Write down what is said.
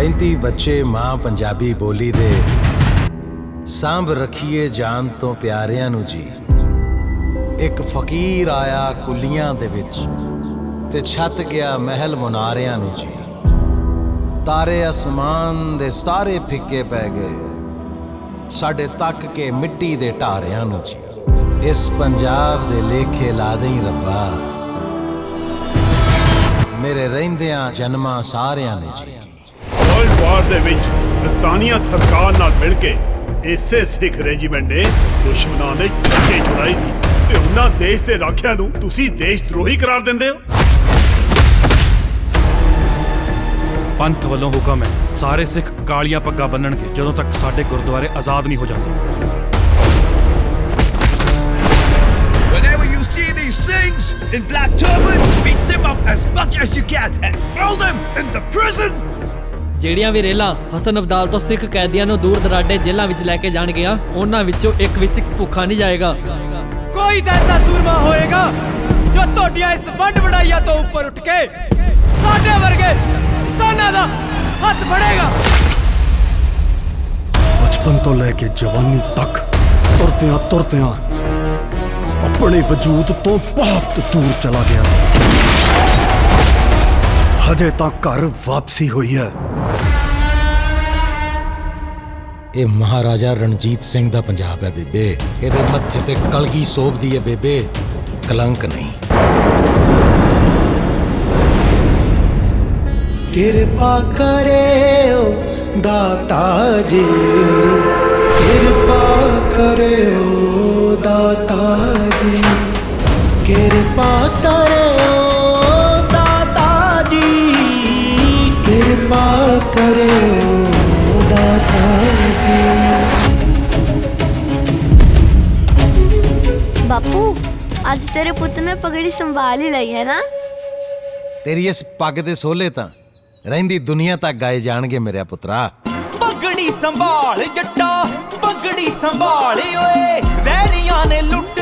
35 ਬੱਚੇ ਮਾਂ ਪੰਜਾਬੀ ਬੋਲੀ ਦੇ। ਸਾਂਭ ਰਖੀਏ ਜਾਨ ਤੋਂ ਪਿਆਰਿਆਂ ਨੂੰ ਜੀ। ਇੱਕ ਫਕੀਰ ਆਇਆ ਕੁੱਲੀਆਂ ਦੇ ਵਿੱਚ ਤੇ ਛੱਤ ਗਿਆ ਮਹਿਲ ਮੁਨਾਰਿਆਂ ਨੂੰ ਜੀ। ਤਾਰੇ ਅਸਮਾਨ ਦੇ ਸਾਰੇ ਫਿੱਕੇ ਪੈ ਗਏ। ਸਾਡੇ ਤੱਕ ਕੇ ਮਿੱਟੀ ਦੇ ਢਾਰਿਆਂ ਨੂੰ ਜੀ। ਇਸ ਪੰਜਾਬ ਦੇ ਲੇਖੇ ਲਾ ਦੇਈ ਰੱਬਾ। ਮੇਰੇ ਰਹਿੰਦਿਆਂ ਜਨਮਾਂ ਸਾਰਿਆਂ ਨੂੰ ਜੀ। ਵਰਲਡ ਵਾਰ ਦੇ ਵਿੱਚ ਬ੍ਰਿਟਾਨੀਆ ਸਰਕਾਰ ਨਾਲ ਮਿਲ ਕੇ ਇਸੇ ਸਿੱਖ ਰੈਜੀਮੈਂਟ ਨੇ ਦੁਸ਼ਮਣਾਂ ਦੇ ਚੱਕੇ ਚੁਰਾਈ ਸੀ। ਤੇ ਉਹਨਾਂ ਦੇਸ਼ ਦੇ ਰਾਖਿਆਂ ਨੂੰ ਤੁਸੀਂ ਦੇਸ਼ ਦਰੋਹੀ ਕਰਾਰ ਦਿੰਦੇ ਹੋ? ਪੰਥ ਵੱਲੋਂ ਹੁਕਮ ਹੈ ਸਾਰੇ ਸਿੱਖ ਕਾਲੀਆਂ ਪੱਗਾਂ ਬੰਨਣਗੇ ਜਦੋਂ ਤੱਕ ਸਾਡੇ ਗੁਰਦੁਆਰੇ ਆਜ਼ਾਦ ਨਹੀਂ ਹੋ ਜਾਂਦੇ। Whenever you see these things in black turbans, beat them up as much as you can and throw them into prison! ਜਿਹੜੀਆਂ ਵੀ ਰੇਲਾਂ ਹਸਨ ਅਬਦਾਲ ਤੋਂ ਸਿੱਖ ਕੈਦੀਆਂ ਨੂੰ ਦੂਰ ਦਰਾਡੇ ਜੇਲ੍ਹਾਂ ਵਿੱਚ ਲੈ ਕੇ ਜਾਣਗੀਆਂ, ਉਹਨਾਂ ਵਿੱਚੋਂ ਇੱਕ ਵੀ ਸਿੱਖ ਭੁੱਖਾ ਨਹੀਂ ਜਾਏਗਾ। ਕੋਈ ਤਾਂ ਐਸਾ ਸੂਰਮਾ ਹੋਏਗਾ ਜੋ ਤੁਹਾਡੀਆਂ ਇਸ ਵੰਡ ਵਡਾਈਆਂ ਤੋਂ ਉੱਪਰ ਉੱਠ ਕੇ ਸਾਡੇ ਵਰਗੇ ਕਿਸਾਨਾਂ ਦਾ ਹੱਥ ਫੜੇਗਾ। ਬਚਪਨ ਤੋਂ ਲੈ ਕੇ ਜਵਾਨੀ ਤੱਕ ਤੁਰਦਿਆਂ ਤੁਰਦਿਆਂ ਆਪਣੇ ਵਜੂਦ ਤੋਂ ਬਹੁਤ ਦੂਰ ਚਲਾ ਗਿਆ ਸੀ। ਹਜੇ ਤਾਂ ਘਰ ਵਾਪਸੀ ਹੋਈ ਹੈ। ਇਹ ਮਹਾਰਾਜਾ ਰਣਜੀਤ ਸਿੰਘ ਦਾ ਪੰਜਾਬ ਹੈ ਬੇਬੇ। ਇਹਦੇ ਮੱਥੇ ਤੇ ਕਲਗੀ ਸੋਭਦੀ ਹੈ ਬੇਬੇ। ਕਲੰਕ ਨਹੀਂ। ਕਿਰਪਾ ਕਰਿਓ ਦਾਤਾ ਜੀ। ਕਿਰਪਾ ਕਰਿਓ ਦਾਤਾ ਜੀ। ਕਿਰਪਾ ਕਰਿਓ ਦਾਤਾ ਜੀ। ਕਿਰਪਾ ਕਰਿਓ ਬਾਪੂ ਅੱਜ ਤੇਰੇ ਪੁੱਤ ਨੇ ਪਗੜੀ ਸੰਭਾਲ ਹੀ ਲਈ ਹੈ ਨਾ? ਤੇਰੀ ਇਸ ਪੱਗ ਦੇ ਸੋਲੇ ਤਾਂ ਰਹਿੰਦੀ ਦੁਨੀਆ ਤੱਕ ਗਾਏ ਜਾਣਗੇ ਮੇਰਾ ਪੁੱਤਰਾ। ਪਗੜੀ ਸੰਭਾਲ ਜੱਟਾ ਪਗੜੀ ਸੰਭਾਲ ਓਏ ਵੈਰੀਆਂ ਨੇ ਲੁੱਟ